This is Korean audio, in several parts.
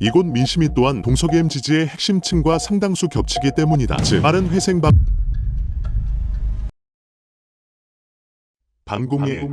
이곳 민심이 또한 동서게임 지지의 핵심층과 상당수 겹치기 때문이다. 즉 빠른 회생 방 방공의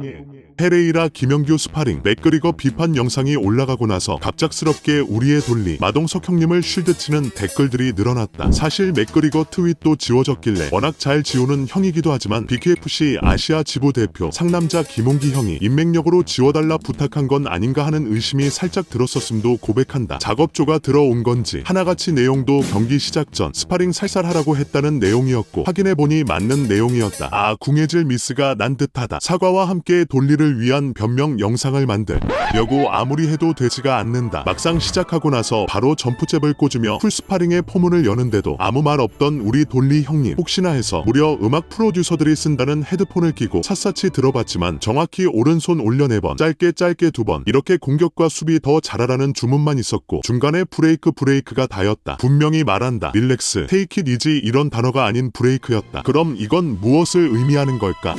페레이라 김영규 스파링 맥그리거 비판 영상이 올라가고 나서 갑작스럽게 우리의 돌리 마동석 형님을 쉴드치는 댓글들이 늘어났다. 사실 맥그리거 트윗도 지워졌길래 워낙 잘 지우는 형이기도 하지만 BKFC 아시아 지부 대표 상남자 김홍기 형이 인맥력으로 지워달라 부탁한 건 아닌가 하는 의심이 살짝 들었었음도 고백한다. 작업조가 들어온 건지 하나같이 내용도 경기 시작 전 스파링 살살하라고 했다는 내용이었고 확인해보니 맞는 내용이었다. 아 궁예질 미스가 난 듯하다. 사과와 함께 돌리를 위한 변명 영상을 만들려고 아무리 해도 되지가 않는다. 막상 시작하고 나서 바로 점프잽을 꽂으며 풀스파링의 포문을 여는데도 아무 말 없던 우리 돌리 형님 혹시나 해서 무려 음악 프로듀서들이 쓴다는 헤드폰을 끼고 샅샅이 들어봤지만 정확히 오른손 올려 네번 짧게 짧게 두 번 이렇게 공격과 수비 더 잘하라는 주문만 있었고 중간에 브레이크 브레이크가 다였다. 분명히 말한다. 릴렉스, 테이크 잇 이지 이런 단어가 아닌 브레이크였다. 그럼 이건 무엇을 의미하는 걸까?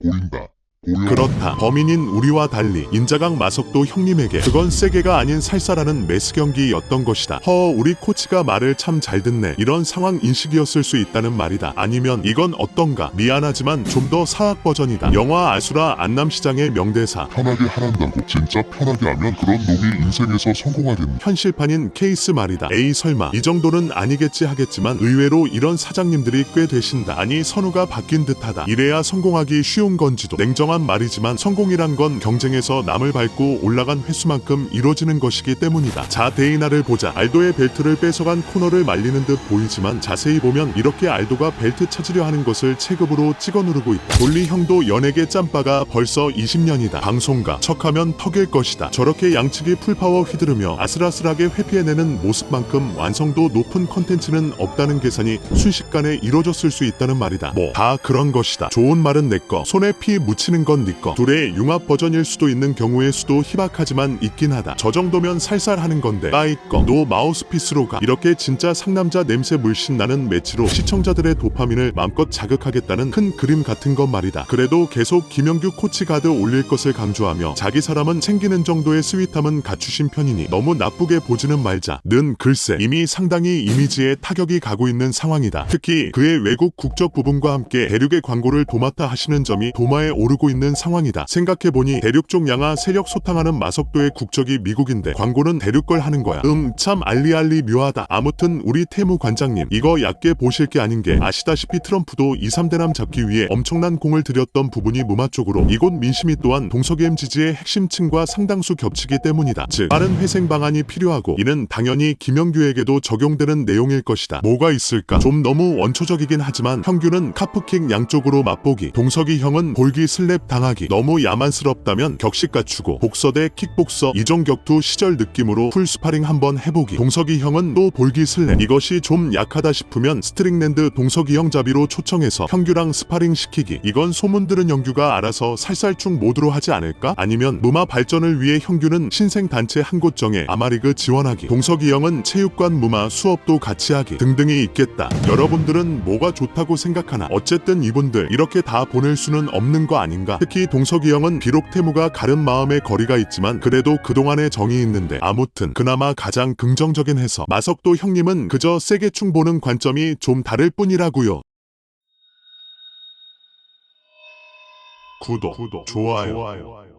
보인다. 그렇다. 범인인 우리와 달리 인자강 마석도 형님에게 그건 세게가 아닌 살살하는 매스 경기였던 것이다. 허 우리 코치가 말을 참 잘 듣네. 이런 상황 인식이었을 수 있다는 말이다. 아니면 이건 어떤가? 미안하지만 좀 더 사악 버전이다. 영화 아수라 안남시장의 명대사. 편하게 하란다고 진짜 편하게 하면 그런 놈이 인생에서 성공하겠네. 현실판인 케이스 말이다. 에이 설마 이 정도는 아니겠지 하겠지만 의외로 이런 사장님들이 꽤 되신다. 아니 선우가 바뀐 듯하다. 이래야 성공하기 쉬운 건지도 냉정 한 말이지만 성공이란 건 경쟁에서 남을 밟고 올라간 횟수만큼 이루어지는 것이기 때문이다. 자 데이나를 보자. 알도의 벨트를 뺏어간 코너를 말리는 듯 보이지만 자세히 보면 이렇게 알도가 벨트 찾으려 하는 것을 체급으로 찍어 누르고 있다. 돌리 형도 연예계 짬바가 벌써 20년이다. 방송가 척하면 턱일 것이다. 저렇게 양측이 풀파워 휘두르며 아슬아슬하게 회피해내는 모습만큼 완성도 높은 컨텐츠는 없다는 계산이 순식간에 이루어졌을 수 있다는 말이다. 뭐 다 그런 것이다. 좋은 말은 내꺼 손에 피 묻히는 건 니꺼 둘의 융합 버전일 수도 있는 경우의 수도 희박하지만 있긴 하다. 저 정도면 살살 하는 건데 까이꺼 노 마우스피스로 가 이렇게 진짜 상남자 냄새 물씬 나는 매치로 시청자들의 도파민을 마음껏 자극하겠다는 큰 그림 같은 것 말이다. 그래도 계속 김영규 코치 가드 올릴 것을 강조하며 자기 사람은 챙기는 정도의 스윗함은 갖추신 편이니 너무 나쁘게 보지는 말자. 는 글쎄 이미 상당히 이미지에 타격이 가고 있는 상황이다. 특히 그의 외국 국적 부분과 함께 대륙의 광고를 도맡아 하시는 점이 도마에 오르고 있는 상황이다. 생각해보니 대륙 쪽 양아 세력 소탕하는 마석도의 국적이 미국인데 광고는 대륙 걸 하는 거야. 음 참 알리알리 묘하다. 아무튼 우리 태무 관장님 이거 얕게 보실 게 아닌 게 아시다시피 트럼프도 2, 3대남 잡기 위해 엄청난 공을 들였던 부분이 무마 쪽으로 이곳 민심이 또한 동서게임 지지의 핵심층과 상당수 겹치기 때문이다. 즉 빠른 회생 방안이 필요하고 이는 당연히 김영규에게도 적용되는 내용일 것이다. 뭐가 있을까? 좀 너무 원초적이긴 하지만 형규는 카프킥 양쪽으로 맛보기 동석이 형은 볼기 슬랩 당하기 너무 야만스럽다면 격식 갖추고 복서대 킥복서 이종 격투 시절 느낌으로 풀 스파링 한번 해보기. 동석이 형은 또 볼기 슬랩 이것이 좀 약하다 싶으면 스트링랜드 동석이 형 자비로 초청해서 형규랑 스파링 시키기. 이건 소문 들은 영규가 알아서 살살충 모드로 하지 않을까? 아니면 무마 발전을 위해 형규는 신생 단체 한 곳 정해 아마리그 지원하기. 동석이 형은 체육관 무마 수업도 같이 하기 등등이 있겠다. 여러분들은 뭐가 좋다고 생각하나? 어쨌든 이분들 이렇게 다 보낼 수는 없는 거 아닌가 특히 동석이 형은 비록 태무가 가른 마음의 거리가 있지만 그래도 그동안의 정이 있는데 아무튼 그나마 가장 긍정적인 해서 마석도 형님은 그저 세게 충 보는 관점이 좀 다를 뿐이라고요. 구독, 좋아요.